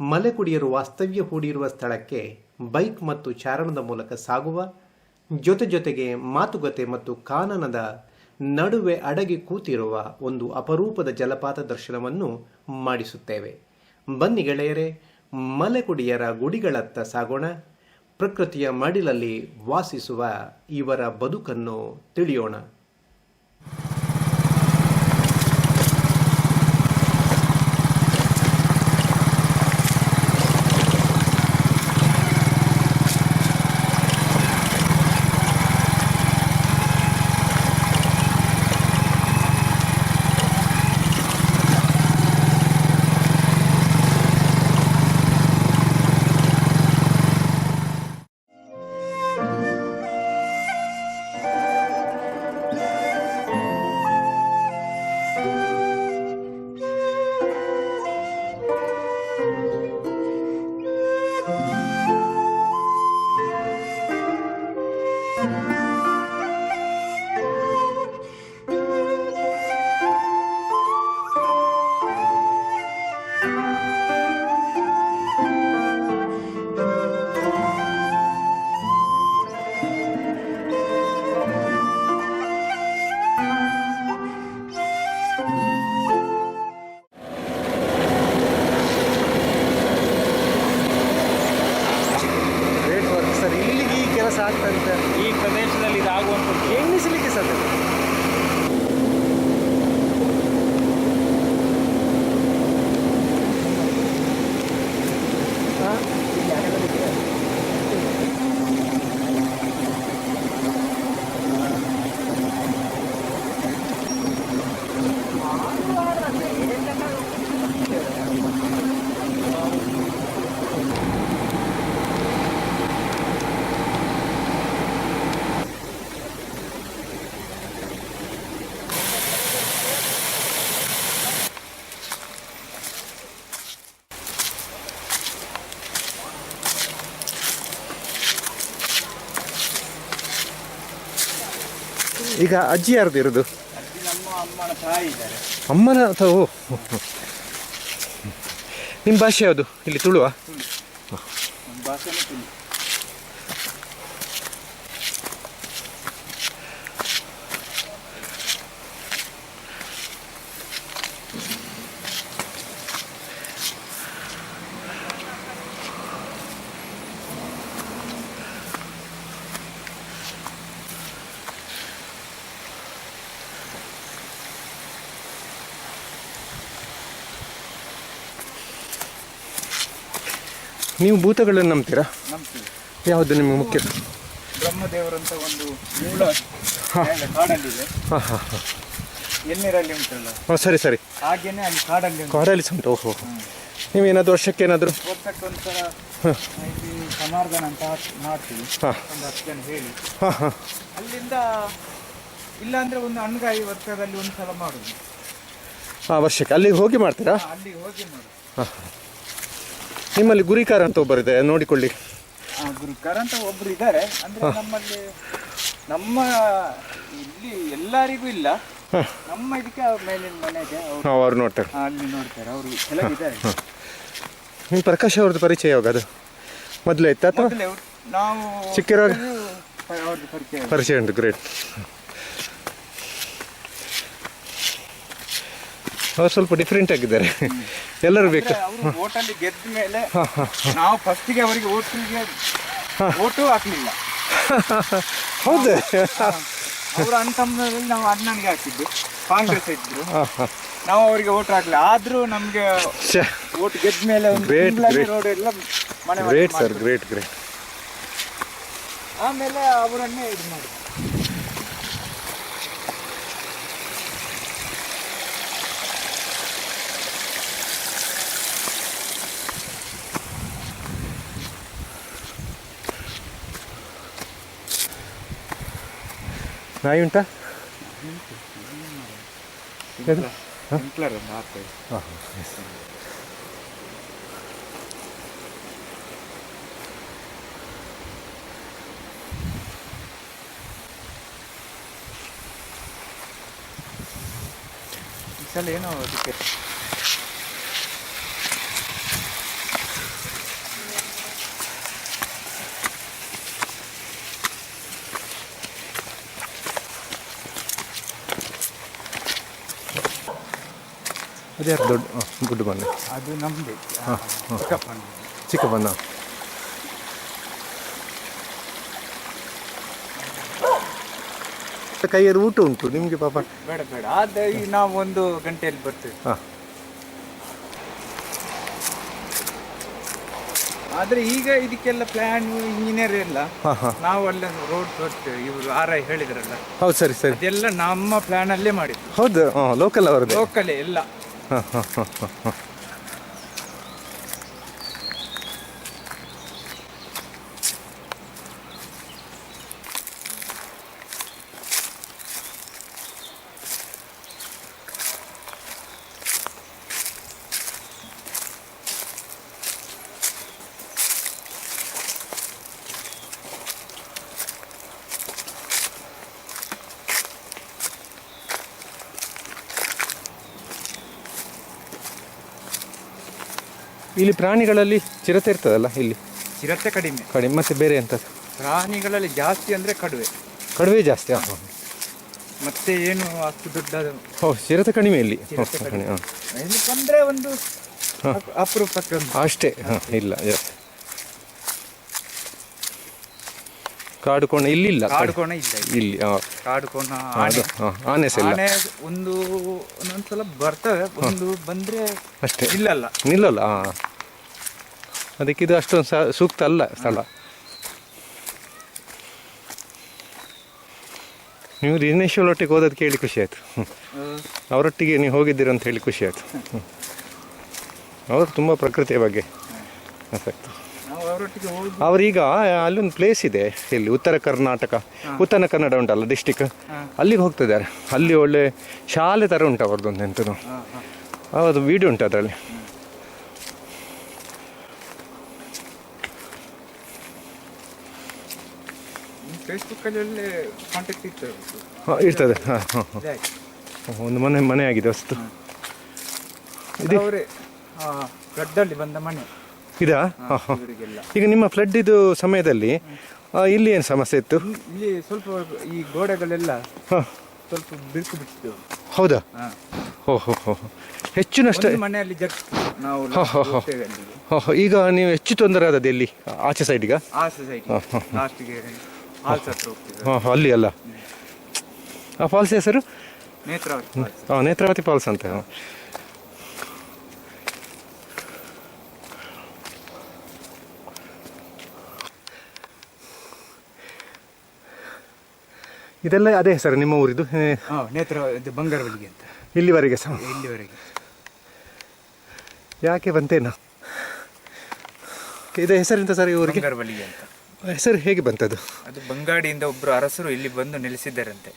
ಮಲೆಕುಡಿಯರು ವಾಸ್ತವ್ಯ ಹೂಡಿರುವ ಸ್ಥಳಕ್ಕೆ ಬೈಕ್ ಮತ್ತು ಚಾರಣದ ಮೂಲಕ ಸಾಗುವ, ಜೊತೆ ಜೊತೆಗೆ ಮಾತುಕತೆ ಮತ್ತು ಕಾನನದ ನಡುವೆ ಅಡಗಿ ಕೂತಿರುವ ಒಂದು ಅಪರೂಪದ ಜಲಪಾತ ದರ್ಶನವನ್ನು ಮಾಡಿಸುತ್ತೇವೆ. ಬನ್ನಿ ಗೆಳೆಯರೇ ಮಲೆಕುಡಿಯರ ಗುಡಿಗಳತ್ತ ಸಾಗೋಣ. ಪ್ರಕೃತಿಯ ಮಡಿಲಲ್ಲಿ ವಾಸಿಸುವ ಇವರ ಬದುಕನ್ನು ತಿಳಿಯೋಣ. ಈಗ ಅಜ್ಜಿ ಯಾರ್ದು ಇರೋದು? ಅಮ್ಮನ ಅಥವಾ ಓ. ನಿಮ್ಮ ಭಾಷೆ ಯಾವುದು? ಇಲ್ಲಿ ತುಳುವ? ನಮ್ಮ ನೀವು ಭೂತಗಳನ್ನು ನಂಬ್ತೀರಾ? ಯಾವುದು ನಿಮಗೆ ಮುಖ್ಯ? ಬ್ರಹ್ಮದೇವರಂತ ಒಂದು ಮೂಲ ಕಾಡಲ್ಲಿ ಕಾಡಲ್ಲಿದೆ. ಹಾಂ ಹಾಂ ಹಾಂ. ಎನ್ನೀರಲ್ಲಿ ಉಂಟಲ್ಲ? ಹಾಂ ಸರಿ ಸರಿ. ಹಾಗೇನೆ ಅಲ್ಲಿ ಕಾಡಲ್ಲಿ ಕಾಡಲ್ಲಿ ಸಹ ಉಂಟು. ಓಹೋ. ನೀವೇನಾದ್ರು ವರ್ಷಕ್ಕೆ ಏನಾದರೂ? ವರ್ಷಕ್ಕೊಂದ್ಸಲ ಇಲ್ಲಿ ಸಮಾರ್ಧನ ಅಂತ ಮಾಡ್ತೀವಿ. ಹಾಂ. ಒಂದು ಹತ್ತು ಜನ ಹೇಳಿ. ಹಾಂ ಹಾಂ. ಅಲ್ಲಿಂದ ಇಲ್ಲಾಂದ್ರೆ ಒಂದು ಅಣ್ಗಾಯಿ ವರ್ಷದಲ್ಲಿ ಒಂದು ಸಲ ಮಾಡುದು. ಹಾಂ ವರ್ಷಕ್ಕೆ. ಅಲ್ಲಿಗೆ ಹೋಗಿ ಮಾಡ್ತೀರಾ? ಅಲ್ಲಿಗೆ ಹೋಗಿ ಮಾಡುದು. ನಿಮ್ಮಲ್ಲಿ ಗುರಿಕಾರ ಅಂತ ಒಬ್ಬರಿದೆ ನೋಡಿಕೊಳ್ಳಿ. ಗುರುಕಾರ ಅಂತ ಒಬ್ರು ಇದ್ದಾರೆ. ಅಂದ್ರೆ ನಮ್ಮಲ್ಲಿ ನಮ್ಮ ಇಲ್ಲಿ ಎಲ್ಲರಿಗೂ ಇಲ್ಲ. ನಮ್ಮ ಇದಕ್ಕೆ ಅವ್ರ ಮೇಲಿನ ಮನೆಗೆ ಅವರು ನೋಡ್ತಾರೆ. ಅಲ್ಲಿ ನೋಡ್ತಾರೆ. ಅವರು ಕೆಲವಿದ್ದಾರೆ ನಿಮ್ಮ ಪ್ರಕಾಶ್ ಅವ್ರದ್ದು ಪರಿಚಯ ಯಾವಾಗ ಅದು? ಮೊದಲೇ ಇತ್ತು ಅಥವಾ? ನಾವು ಚಿಕ್ಕಿರುವಾಗ? ಅವ್ರದ್ದು ಪರಿಚಯ ಪರಿಚಯ ಉಂಟು ಗ್ರೇಟ್ ಅವ್ರು ಸ್ವಲ್ಪ ಡಿಫ್ರೆಂಟ್ ಆಗಿದ್ದಾರೆ. ಎಲ್ಲರೂ ಬೇಕು. ಅವರು ಓಟಲ್ಲಿ ಗೆದ್ದ ಮೇಲೆ ನಾವು ಫಸ್ಟಿಗೆ ಅವರಿಗೆ ಓಟಿಗೆ ಓಟು ಹಾಕಲಿಲ್ಲ. ಹೌದು. ಅವರು ಅಂತಂದಲ್ಲಿ ನಾವು ಅಣ್ಣನಿಗೆ ಹಾಕಿದ್ದು ಕಾಂಗ್ರೆಸ್ ಇದ್ರು. ನಾವು ಅವರಿಗೆ ಓಟ್ ಹಾಕ್ಲಿಲ್ಲ. ಆದ್ರೂ ನಮ್ಗೆ ಓಟ್ ಗೆದ್ದ ಮೇಲೆ ಒಂದು. ರೋಡ್ ಎಲ್ಲ ಮನೆ ಗ್ರೇಟ್ ಸರ್ ಗ್ರೇಟ್ ಗ್ರೇಟ್ ಆಮೇಲೆ ಅವರನ್ನೇ ಇದು ಮಾಡಿ ನಾಯಿ ಉಂಟಾ? ಏನೋ ಅದಕ್ಕೆ? ಅದ್ಯಾರು ದೊಡ್ಡ ಗುಡ್ಡು ಬನ್ನಿ ಅದು ನಮ್ಮದೇ ಹಾಂ ಹಾಂ. ಚಿಕ್ಕ ಚಿಕ್ಕಪ್ಪನ ಕೈಯಲ್ಲಿ ಊಟ ಉಂಟು ನಿಮಗೆ ಪಾಪ? ಬೇಡ ಬೇಡ. ಅದು ಈಗ ನಾವು ಒಂದು ಗಂಟೆಯಲ್ಲಿ ಬರ್ತೇವೆ. ಹಾಂ. ಆದ್ರೆ ಈಗ ಇದಕ್ಕೆಲ್ಲ ಪ್ಲಾನ್ ಇಂಜಿನಿಯರ್ ಎಲ್ಲ ಹಾಂ ಹಾಂ. ನಾವು ಅಲ್ಲೇ ರೋಡ್ ತೋರಿಸ್ತೇವೆ. ಇವರು ಆರ್ ಐ ಹೇಳಿದ್ರಲ್ಲ. ಹೌದು ಸರಿ ಸರಿ. ಅದೆಲ್ಲ ನಮ್ಮ ಪ್ಲಾನ್ ಅಲ್ಲೇ ಮಾಡಿದ್ದು. ಹೌದು ಹಾಂ ಲೋಕಲ್ ಅವರದ್ದು ಲೋಕಲೇ ಎಲ್ಲ. ಹಾಂ ಹಾಂ ಹಾಂ ಹಾಂ ಇಲ್ಲಿ ಪ್ರಾಣಿಗಳಲ್ಲಿ ಚಿರತೆ ಇರ್ತದಲ್ಲ ಇಲ್ಲಿ? ಚಿರತೆ ಕಡಿಮೆ. ಕಡಿಮೆ. ಮತ್ತೆ ಬೇರೆ ಎಂಥದ್ದು ಪ್ರಾಣಿಗಳಲ್ಲಿ ಜಾಸ್ತಿ ಅಂದ್ರೆ ಕಡುವೆ. ಕಡುವೆ ಜಾಸ್ತಿ ಹಾಂ ಹಾಂ. ಮತ್ತೆ ಏನು ಅಷ್ಟು ದೊಡ್ಡ ಓ ಚಿರತೆ ಕಡಿಮೆ ಇಲ್ಲಿ. ಚಿರತೆ ಕಡಿಮೆ. ಹಾಂ. ಇಲ್ಲಿ ಒಂದು ಅಪ್- ಅಪರೂಪಕ್ಕೆ ಒಂದು ಅಷ್ಟೇ ಹಾಂ ಇಲ್ಲ ಜಾಸ್ತಿ ಕಾಡು ಕೋಣ ಇಲ್ಲಿಲ್ಲ? ಕಾಡು ಕೋಣ ಇಲ್ಲ ಇಲ್ಲಿ. ಇಲ್ಲಿ ಹಾಂ ಕಾಡು ಆನೆ. ಹಾಂ ಆನೆ ಸಹ ಇಲ್ಲ ಆನೆ ಒಂದು ಒಂದೊಂದ್ಸಲ ಬರ್ತವೆ ಒಂದು ಬಂದ್ರೆ ಅಷ್ಟೇ. ಇಲ್ಲಲ್ಲ. ನಿಲ್ಲಲ್ಲ ಹಾಂ ಅದಕ್ಕೆ ಇದು ಅಷ್ಟೊಂದು ಸ ಸೂಕ್ತ ಅಲ್ಲ ಸ್ಥಳ. ನೀವು ದಿನೇಶ್ವರ ಒಟ್ಟಿಗೆ ಹೋದದ್ದು ಕೇಳಿ ಖುಷಿ ಆಯಿತು. ಅವರೊಟ್ಟಿಗೆ ನೀವು ಹೋಗಿದ್ದೀರ ಅಂತ ಹೇಳಿ ಖುಷಿ ಆಯ್ತು. ಅವರು ತುಂಬ ಪ್ರಕೃತಿಯ ಬಗ್ಗೆ ಆಸಕ್ತಿ ಅವರೀಗ ಅಲ್ಲೊಂದು ಪ್ಲೇಸ್ ಇದೆ ಇಲ್ಲಿ ಉತ್ತರ ಕರ್ನಾಟಕ. ಉತ್ತರ ಕನ್ನಡ ಉಂಟಲ್ಲ ಡಿಸ್ಟಿಕ್ ಅಲ್ಲಿಗೆ ಹೋಗ್ತಿದ್ದಾರೆ. ಅಲ್ಲಿ ಒಳ್ಳೆ ಶಾಲೆ ಥರ ಉಂಟು ಅವ್ರದ್ದೊಂದು ಎಂಥದ್ದು ಹಾ. ಹೌದು ವಿಡಿಯೋ ಉಂಟು ಅದರಲ್ಲಿ. ಹಾಂ ಇರ್ತದೆ. ಹಾಂ ಹಾಂ ಇದಾಯ್ತು. ಹಾಂ ಒಂದು ಮನೆ ಮನೆ ಆಗಿದೆ ಹೊಸ್ತು ಇದು. ಅವರೇ ಫ್ಲಡ್ಡಲ್ಲಿ ಬಂದ ಮನೆ. ಇದಾ? ಈಗ ನಿಮ್ಮ ಫ್ಲಡ್ ಇದು ಸಮಯದಲ್ಲಿ ಆ, ಇಲ್ಲಿ ಏನು ಸಮಸ್ಯೆ ಇತ್ತು? ಇಲ್ಲಿ ಸ್ವಲ್ಪ ಈ ಗೋಡೆಗಳೆಲ್ಲ ಹಾಂ. ಸ್ವಲ್ಪ ಬಿರುಕು ಬಿಟ್ಟಿತ್ತು. ಹೌದಾ? ಹಾ. ಹೋ ಹೋ ಹೋ ಹೆಚ್ಚು ನಷ್ಟ ಒಂದು ಮನೆಯಲ್ಲಿ ಜಗ್ ನಾವು ಹಾ, ಹಾ, ಹಾ. ಹೋಗ್ತೇವೆ ಅಲ್ಲಿಗೆ. ಹೋ, ಹೋ. ಈಗ ನೀವು ಹೆಚ್ಚು ತೊಂದರೆ ಆದದ್ದು ಎಲ್ಲಿ? ಆಚೆ ಸೈಡ್ ಆ ಸೊಸೈಟಿ ಹಾ, ಹಾ, ಲಾಸ್ಟ್ಗೆ ಹಾಲ್ಸ್ ಹತ್ರ ಹೋಗ್ತೇವೆ. ಹಾಂ ಅಲ್ಲಿ ಅಲ್ಲ? ಆ ಫಾಲ್ಸ್ ಹೆಸರು? ನೇತ್ರಾವತಿ falls. ಹಾಂ ನೇತ್ರಾವತಿ ಫಾಲ್ಸ್ ಅಂತ. ಇದೆಲ್ಲ ಅದೇ ಹೆಸರು ನಿಮ್ಮ ಊರಿದು. ನೇತ್ರ ಬಂಗಾರವಲ್ಲಿಗೆ ಅಂತ. ಇಲ್ಲಿವರೆಗೆ ಸರ್. ಇಲ್ಲಿವರೆಗೆ. ಯಾಕೆ ಬಂತೇನಾ? ಇದೆ ಹೆಸರಿಂದ ಸರ್ ಈ ಊರಿಗೆ? ಬಂಗಾರವಲ್ಲಿಗೆ ಅಂತ. ಹೆಸರು ಹೇಗೆ ಬಂತದು? ಅದು ಬಂಗಾಡಿಯಿಂದ ಒಬ್ಬರು ಅರಸರು ಇಲ್ಲಿ ಬಂದು ನೆಲೆಸಿದ್ದಾರಂತೆ.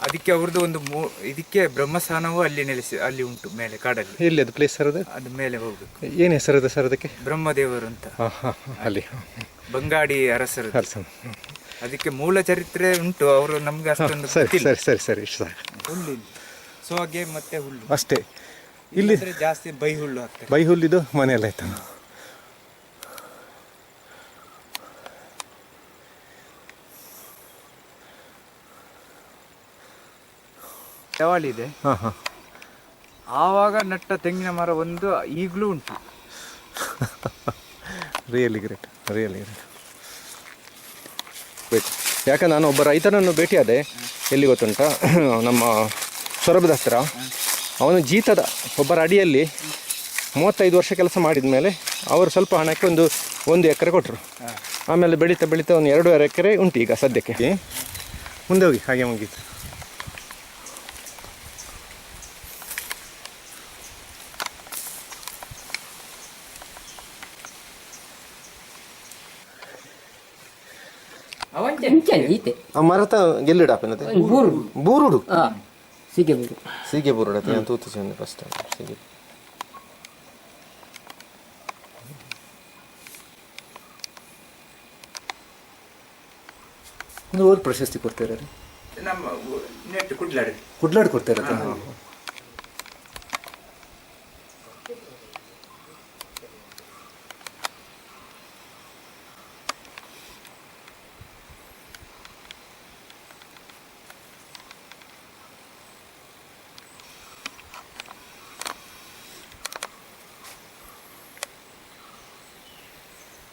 ಅದಕ್ಕೆ ಅವ್ರದ್ದು ಒಂದು ಮೂ ಇದಕ್ಕೆ ಬ್ರಹ್ಮಸ್ಥಾನವೂ ಅಲ್ಲಿ ನೆಲೆಸಿ ಅಲ್ಲಿ ಉಂಟು ಮೇಲೆ ಕಾಡಲ್ಲಿ. ಎಲ್ಲಿ ಅದು ಪ್ಲೇಸ್ ಸರ್ ಅದು? ಅದು ಮೇಲೆ ಹೋಗಬೇಕು. ಏನು ಹೆಸರದು ಸರ್ ಅದಕ್ಕೆ? ಬ್ರಹ್ಮದೇವರು ಅಂತ. ಅಲ್ಲಿ. ಬಂಗಾಡಿ ಅರಸರು. ಅದಕ್ಕೆ ಮೂಲ ಚರಿತ್ರೆ ಉಂಟು ಅವರು ನಮ್ಗೆ ಅಷ್ಟೊಂದು ಸರಿ ಗೊತ್ತಿಲ್ಲ. ಸರಿ ಸರಿ ಸರಿ ಹುಲ್ಲು ಸೊ ಸೋಗೆ ಮತ್ತೆ ಹುಲ್ಲು ಅಷ್ಟೇ. ಇಲ್ಲಿ ಜಾಸ್ತಿ ಬೈ ಹುಲ್ಲು ಹಾಕ್ತಾರೆ ಬೈ ಹುಲ್ಲಿದು ಮನೆಯಲ್ಲ ಆಯ್ತು. ಇದೆ. ಹಾಂ ಹಾಂ. ಆವಾಗ ನಟ್ಟ ತೆಂಗಿನ ಮರ ಒಂದು ಈಗಲೂ ಉಂಟು. ರಿಯಲಿ ಗ್ರೇಟ್ ರಿಯಲಿ ಗ್ರೇಟ್ ಬೇಕು. ಯಾಕೆ ನಾನು ಒಬ್ಬ ರೈತನನ್ನು ಭೇಟಿಯಾದೆ ಎಲ್ಲಿ ಗೊತ್ತುಂಟ? ನಮ್ಮ ಸೊರಬದ ಹತ್ತಿರ ಅವನು ಜೀತದ ಒಬ್ಬರ ಅಡಿಯಲ್ಲಿ ಮೂವತ್ತೈದು ವರ್ಷ ಕೆಲಸ ಮಾಡಿದ ಮೇಲೆ ಅವರು ಸ್ವಲ್ಪ ಹಣಕ್ಕೆ ಒಂದು ಒಂದು ಎಕರೆ ಕೊಟ್ಟರು ಆಮೇಲೆ ಬೆಳೀತಾ ಬೆಳೀತಾ ಒಂದು ಎರಡೂವರೆ ಎಕರೆ ಉಂಟು ಈಗ ಸದ್ಯಕ್ಕೆ. ಮುಂದೆ ಹೋಗಿ ಹಾಗೆ ಮುಗೀತು ಮರತ ಗೆಲ್ಲಿಡಾಪನತೆ ಒಂದು ಬೂರು ಬೂರುಡು. ಹಾ ಸಿಗೆ ಬೂರು. ಸೀಗೆ ಬೂರುಡತೆ ನಾನು ತೂತು ಚೆಂದ ಫಸ್ಟ್ ಸೀಗೆ. ಒಂದು ಓದ್ ಪ್ರಶಸ್ತಿ ರೀ ನಮ್ಮ ನೆಟ್ ಕುಡ್ಲಾಡಿ ಕುಡ್ಲಾಡ್ ಕೊಡ್ತಾರೆ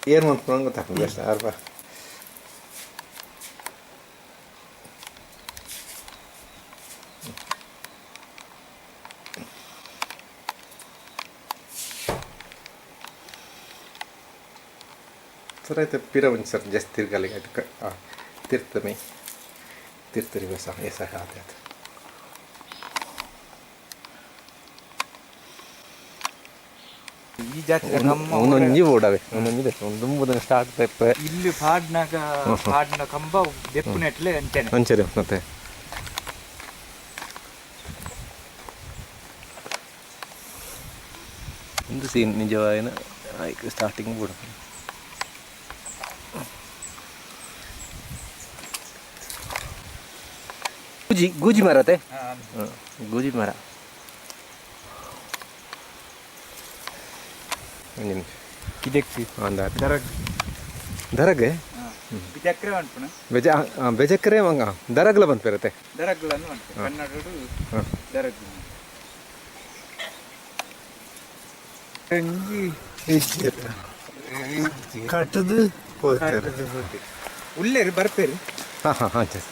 ಏನು ಮಾಡ್ಕೊಂಡು ಗೊತ್ತಾಗ್ತದೆ ಅಷ್ಟೇ ಅರ್ಬ ಸರ್ ಆಯ್ತು ಪಿರ ಒಂದು ಸರ್ ಜಾಸ್ತಿ ತಿರ್ಗಲಿಗೆ ಆಯ್ತು ಕ ಹಾಂ ತಿರ್ತಮಿ ತಿರ್ತರಿ ಈ ಜಾತ್ರೆ ನಮ್ಮ ಒಂದೊಂಜಿ ಓಡವೆ ಒಂದೊಂದಿದೆ ಒಂದು ದುಂಬುದನ್ನು ಸ್ಟಾರ್ಟ್ ಟೈಪ್ ಇಲ್ಲಿ ಪಾಡ್ನಾಗ ಪಾಡ್ನ ಕಂಬ ಬೆಪ್ಪು ನೆಟ್ಲೆ ಅಂತೇನೆ ಅಂಚರಿ ಮತ್ತೆ. ಒಂದು ಸೀನ್ ನಿಜವಾಯಿನ ಆಯ್ಕೆ ಸ್ಟಾರ್ಟಿಂಗ್ ಬಿಡು ಗೂಜಿ ಗುಜಿ ಮರತೆ ಗೂಜಿ ಮರ. ನಿಮಿಷ ಇದಕ್ಕೆ ಒಂದು ದರಗ್. ದರಗೆ? ಅನ್ಪುಣ ಬೆಜ ಬೆಜಕ್ರೆ ಮಂಗ ದರಗ್ಲ ಬಂತು ಬರುತ್ತೆ ಕನ್ನಡಡು ಹಾಂ. ದರಗ್ ಕಟ್ಟದು ಉಳ್ಳೇರಿ ಬರ್ಪೇರಿ ಹಾಂ ಹಾಂ ಹಾಂ ಸರಿ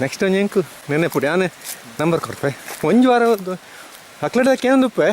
ನೆಕ್ಸ್ಟ್ ಒಂದು ಎಂಕು ನೆನೆ ಪುಡಿ ಆನೆ ನಂಬರ್ ಕೊಡ್ಪೆ. ಒಂದು ವಾರ ಒಂದು ಹಕ್ಲಡಕ್ಕೆ ಒಂದು ಉಪ್ಪೆ?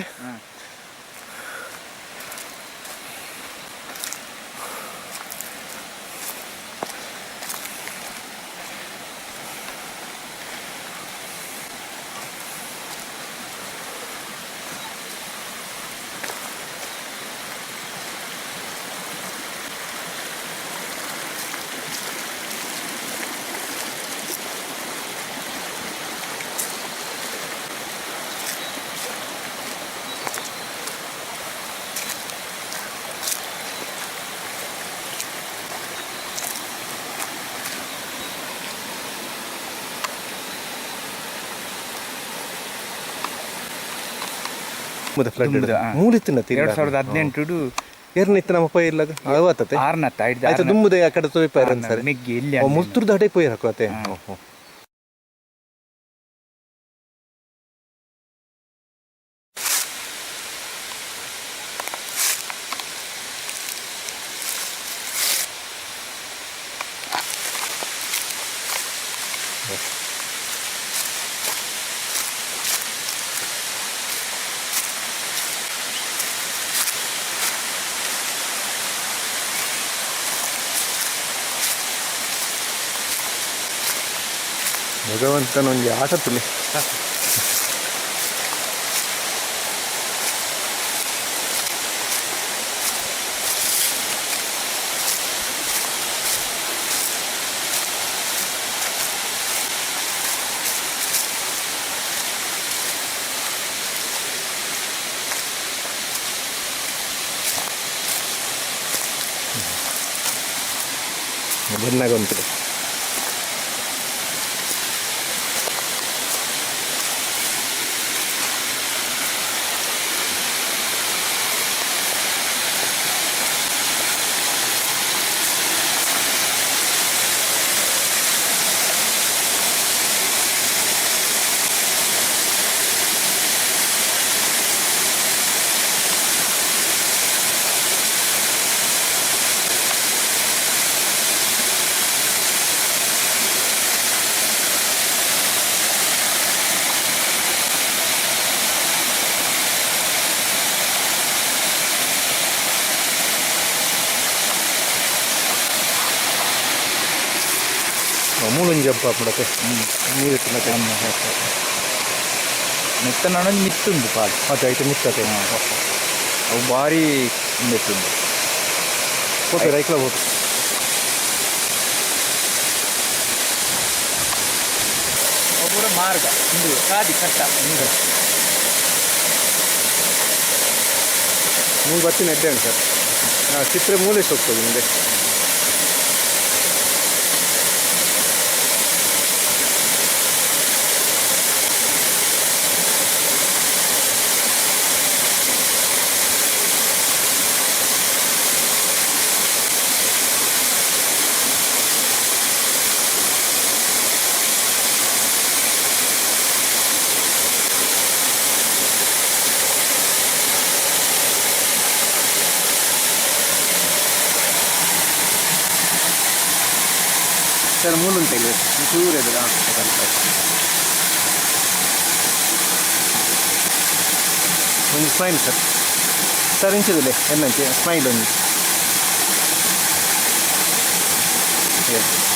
ಫ್ಲಡ್. ಮೂಲಿತ್ತಿನ ಎರಡ್ ಸಾವಿರದ ಹದಿನೆಂಟು ಏರ್ನಿತ್ತು ನಮ್ಮ ಪೈ ಇಲ್ಲ ಅವತ್ತತೆ ಆರ್ನತ್ತ ಆಯ್ತು ಕಡೆ ತೋಯ್ಪ ಸರಿ. ಮಿಗ್ಗಿ ಇಲ್ಲಿ ಮುರ್ತುರ್ದು ಹಡೆ ಪೋಯಿ ಹಾಕೋತೆ ಹಾ. ಭಗವಂತನ ಒಂದು ಆಟ ತುಳಿ ಬೆನ್ನಾಗ ಉಂಟು పప్పుడైతే ನೀರು ತಿನ್ನತ್ತೆ ಮೆತ್ತ ನಾನು ಮಿತ್ತುಂಡು ಪಾಲು ಮತ್ತೆ ಐತೆ ಮಿತ್ತತೆ ಅವು ಭಾರಿ ಮೆತ್ತುಂಡು ಹೋಗ್ತದೆ ರೈಕ್ಲ ಹೋಗ್ತದೆ ಪೂರ ಮಾರ್ಗ ಹಿಂದೂ ಕಾದಿ ಕಟ್ಟ ಹಿಂದೆ ಮೂರು ಬತ್ತಿ ನೆಡ್ಡೇನು ಸರ್ ಚಿತ್ರ ಮೂಲೆ ಹೋಗ್ತದೆ ಹಿಂದೆ ಸರ್ ಮೂಲುಂಟು ಇಲ್ಲಿ ಚೂರು ಎದುರು ಒಂದು ಸ್ಮೈಲ್ ಸರ್ ಸರ್ ಇಂಚಿದಿಲ್ಲ ಎನ್ನಂಚೆ ಸ್ಮೈಲ್ ಒಂದು ಎಸ್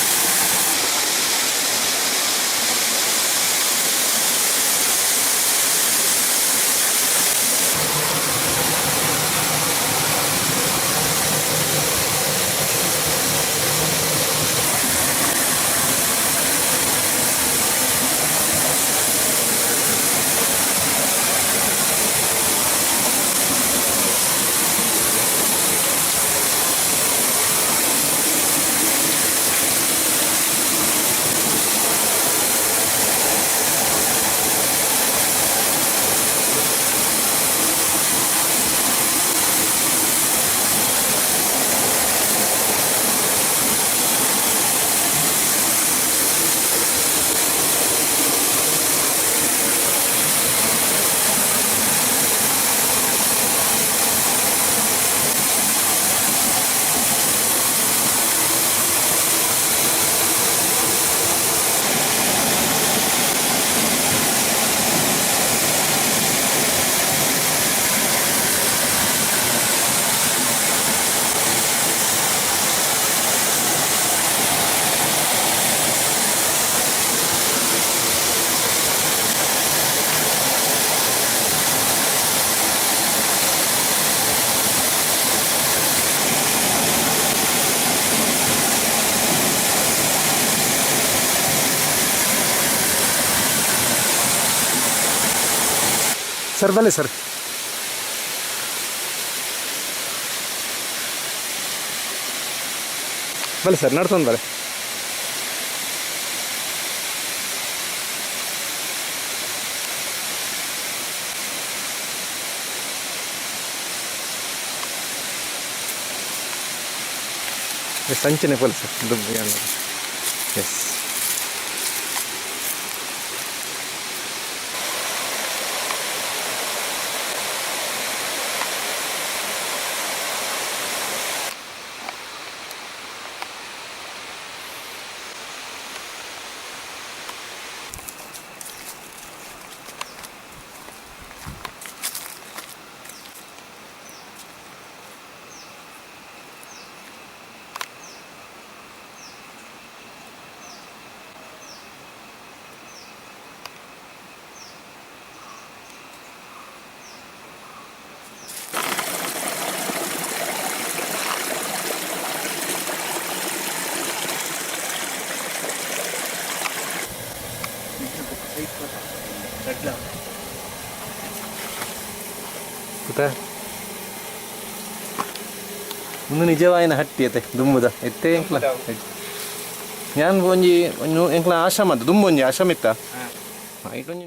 ಸರ್ ಬಲೆ ಸರ್ ಬಲೆ ಸರ್ ನಡ್ತೊಂದು ಬಲೆ ಸಂಚನೆ ಪೊಲೀಸ್ ಸರ್ ದುಬ್ಬಿ ಎಸ್ ಒಂದು ನಿಜವಾಯಿನ ಹಟ್ಟಿ ಅತ್ತೆ ದುಂಬುದ ಎತ್ತೆ ಎಂಕ್ಲ ಯಾನ್ ಒಂಜಿ ಎಂಕ್ಲ ಆಶ್ರಮ ದುಂಬು ಒಂಜಿ ಆಶ್ರಮ ಇತ್ತ ಐಟ್ ಒಂಜಿ